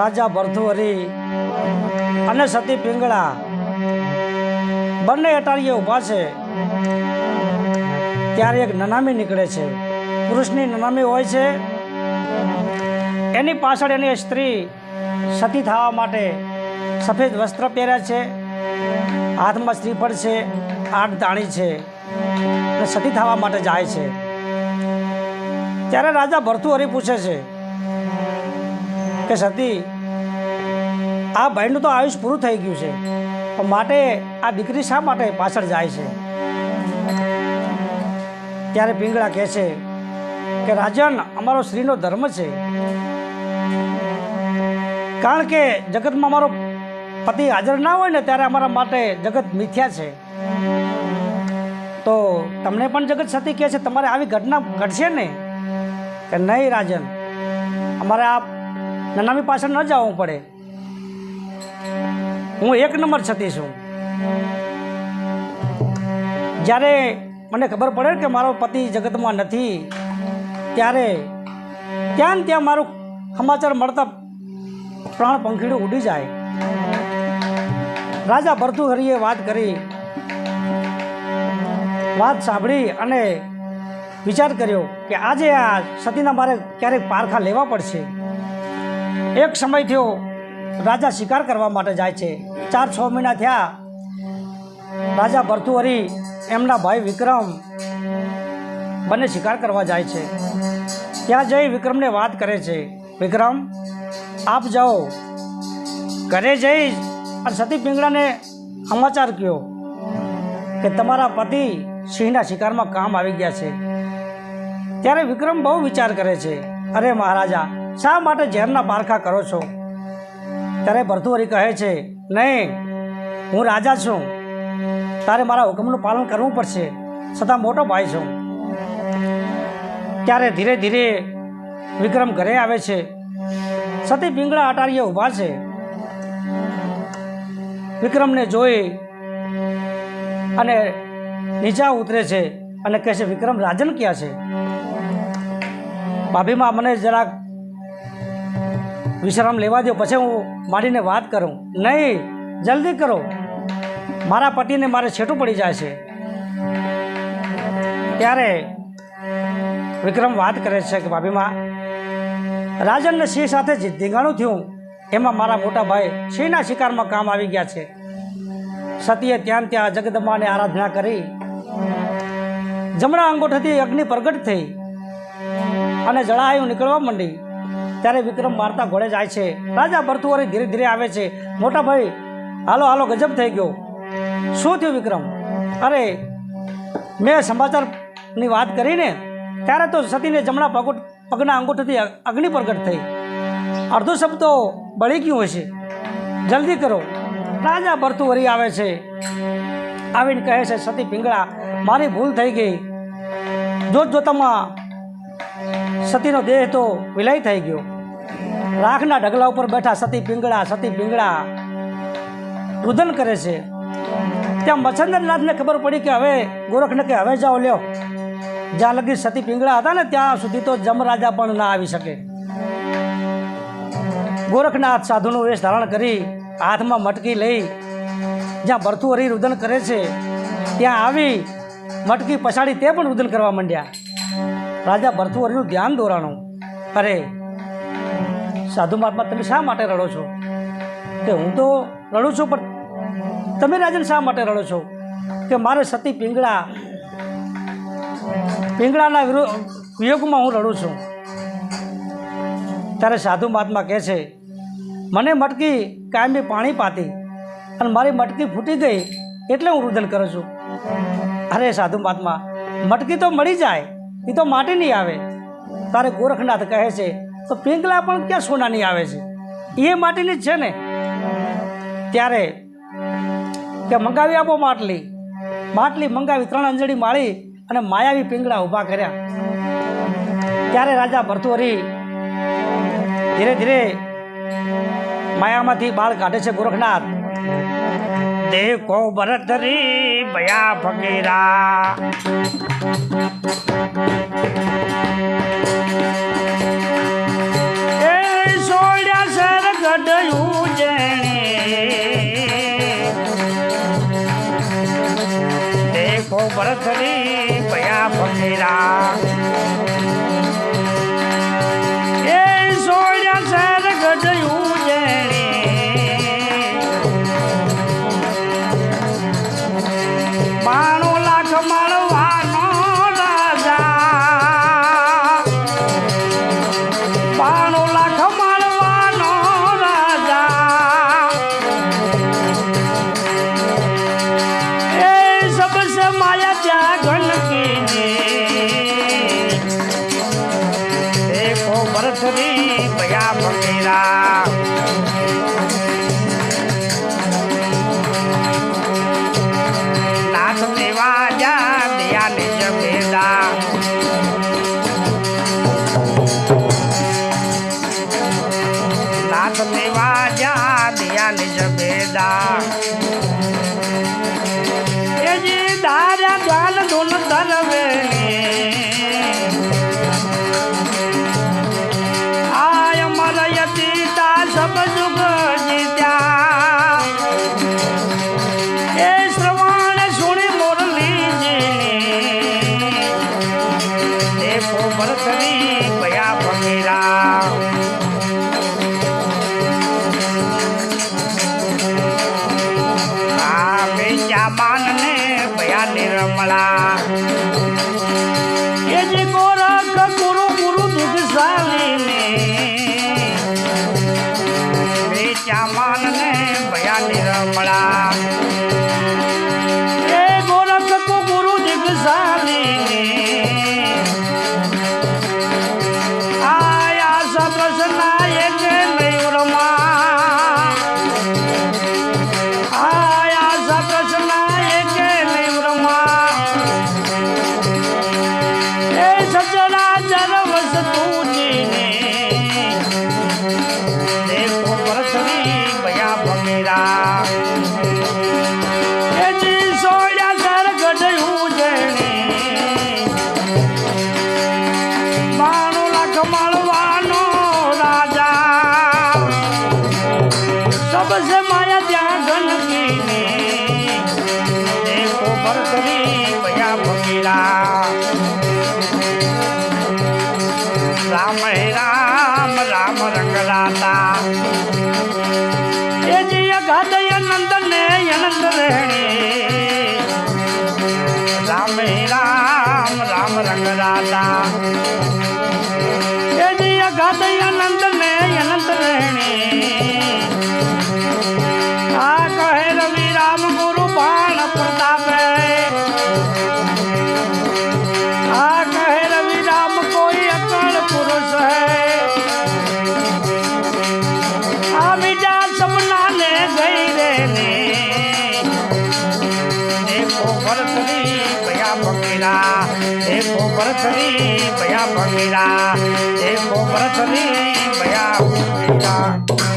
રાજા ભરથુહરી અને સતી પિંગળા. બંને અટારીએ ઊભા છે. ત્યારે એક નનામી નીકળે છે. પુરુષની નનામી હોય છે. એની પાછળ એની સ્ત્રી સતી થવા માટે સફેદ વસ્ત્ર પહેર્યા છે. હાથમાં શ્રીફળ છે. આઠ દાણી છે. અને સતી થવા માટે જાય છે. ત્યારે રાજા ભરતુહરી પૂછે છે કે સતી, આ ભાઈનું તો આયુષ પૂરું થઈ ગયું છે તો માટે આ દીકરી શા માટે પાછળ જાય છે? ત્યારે પિંગળા કહે છે કે, રાજન, અમારો સ્ત્રીનો ધર્મ છે. કારણ કે જગતમાં અમારો પતિ હાજર ના હોય ને, ત્યારે અમારા માટે જગત મિથ્યા છે. તો તમને પણ જગત સતી કહે છે, તમારે આવી ઘટના ઘટશે ને? કે, નહીં, રાજન. અમારે આ નનામી પાછળ ન જવું પડે. હું એક નંબર છતી છું. જ્યારે મને ખબર પડે કે મારો પતિ જગતમાં નથી, ત્યારે ત્યાં ને ત્યાં મારું સમાચાર મળતા પ્રાણ પંખીડું ઉડી જાય. રાજા ભરતુહરીએ વાત કરી, વાત સાંભળી અને વિચાર કર્યો કે આજે આ સતીના મારે ક્યારેક પારખા લેવા પડશે. એક સમય થયો રાજા શિકાર કરવા માટે જાય છે. ચાર છ મહિના થયા. રાજા ભરતુહરી એમના ભાઈ વિક્રમ બંને શિકાર કરવા જાય છે. ત્યાં જઈ વિક્રમને વાત કરે છે, વિક્રમ, આપ જાઓ. ઘરે જઈ અને સતી પિંગળાને સમાચાર કયો કે તમારા પતિ સિંહના શિકારમાં કામ આવી ગયા છે. ત્યારે વિક્રમ બહુ વિચાર કરે છે, અરે મહારાજા શા માટે ઝેરના પારખા કરો છો? ત્યારે ભરતુહરી કહે છે, નહીં, હું રાજા છું. તારે મારા હુકમનું પાલન કરવું પડશે, છતાં મોટો ભાઈ છું. ત્યારે ધીરે ધીરે વિક્રમ ઘરે આવે છે. સતી પિંગળા અટારીએ ઊભા છે. વિક્રમને જોઈ અને નીચા ઉતરે છે અને કહે છે, વિક્રમ, રાજન ક્યાં છે? ભાભીમાં મને જરાક વિશ્રામ લેવા દો પછી હું માડીને વાત કરું. નહીં, જલ્દી કરો. મારા પતિને મારે છેટું પડી જાય છે. ત્યારે વિક્રમ વાત કરે છે કે ભાભીમાં રાજનને સિંહ સાથે જે ધીંગાણું થયું, એમાં મારા મોટા ભાઈ સિંહના શિકારમાં કામ આવી ગયા છે. સતીએ ત્યાં ત્યાં જગદંબાને આરાધના કરી. જમણા અંગૂઠાથી અગ્નિ પ્રગટ થઈ અને જળાયું નીકળવા માંડી. ત્યારે વિક્રમ મારતા ઘોડે જાય છે. રાજા ભરતુહરી ધીરે ધીરે આવે છે. મોટા ભાઈ, હાલો હાલો, ગજબ થઈ ગયો. શું થયું વિક્રમ? અરે, મેં સમાચારની વાત કરીને ત્યારે તો સતીને જમણા પગટ પગના અંગૂઠાથી અગ્નિ પ્રગટ થઈ. અડધો શબ્દો બળી ગયું હશે. જલ્દી કરો. રાજા ભરતુવરી આવે છે. આવીને કહે છે, સતી પિંગળા, મારી ભૂલ થઈ ગઈ. જોત જોતામાં સતીનો દેહ તો વિલય થઈ ગયો. રાખના ઢગલા ઉપર બેઠા સતી પિંગળા સતી પિંગળા. રુદન કરે છે. ત્યાં મચ્છંદરનાથને ખબર પડી કે હવે ગોરખને કે હવે જાઓ લ્યો. જ્યાં લગી સતી પિંગળા હતા ને, ત્યાં સુધી તો જમરાજા પણ ના આવી શકે. ગોરખનાથ સાધુનું વેશ ધારણ કરી હાથમાં મટકી લઈ જ્યાં ભરતુહરી રુદન કરે છે, ત્યાં આવી મટકી પછાડી તે પણ રુદન કરવા માંડ્યા. રાજા ભરતુહરીનું ધ્યાન દોરાણું. અરે સાધુ મહાત્મા, તમે શા માટે રડો છો? કે હું તો રડું છું, પણ તમે રાજન શા માટે રડો છો? કે મારે સતી પિંગળા, પિંગળાના વિયોગમાં હું રડું છું. ત્યારે સાધુ મહાત્મા કહે છે, મને મટકી કાયમી પાણી પાતી, અને મારી મટકી ફૂટી ગઈ એટલે હું રુદન કરું છું. અરે સાધુ મહાત્મા, મટકી તો મળી જાય, એ તો માટી નહીં આવે. તારે ગોરખનાથ કહે છે તો પિંગલા પણ ક્યાં સોનાની આવે છે? એ માટીની જ છે ને? ત્યારે કે મંગાવી આપો માટલી. માટલી મંગાવી, ત્રણ અંજળી માળી અને માયાવી પિંગળા ઊભા કર્યા. ત્યારે રાજા ભરતુહરી ધીરે ધીરે માયામાંથી બાળ કાઢે છે ગોરખનાથ. દેખો ભરતરી ભયા ફકીરા બદલું જણે દેખો ભરતરી ભયા ફકીરા દારા દ્વાલ દોલ તરવે બોલાતા એ જે અગાધય નંદન ને અનંદ રહેણી રામે રામ રામ રંગ રાતા ભંગીરા એ કોપર થરી ભયા ભંગીરા એ કોપર થરી ભયા ભંગીરા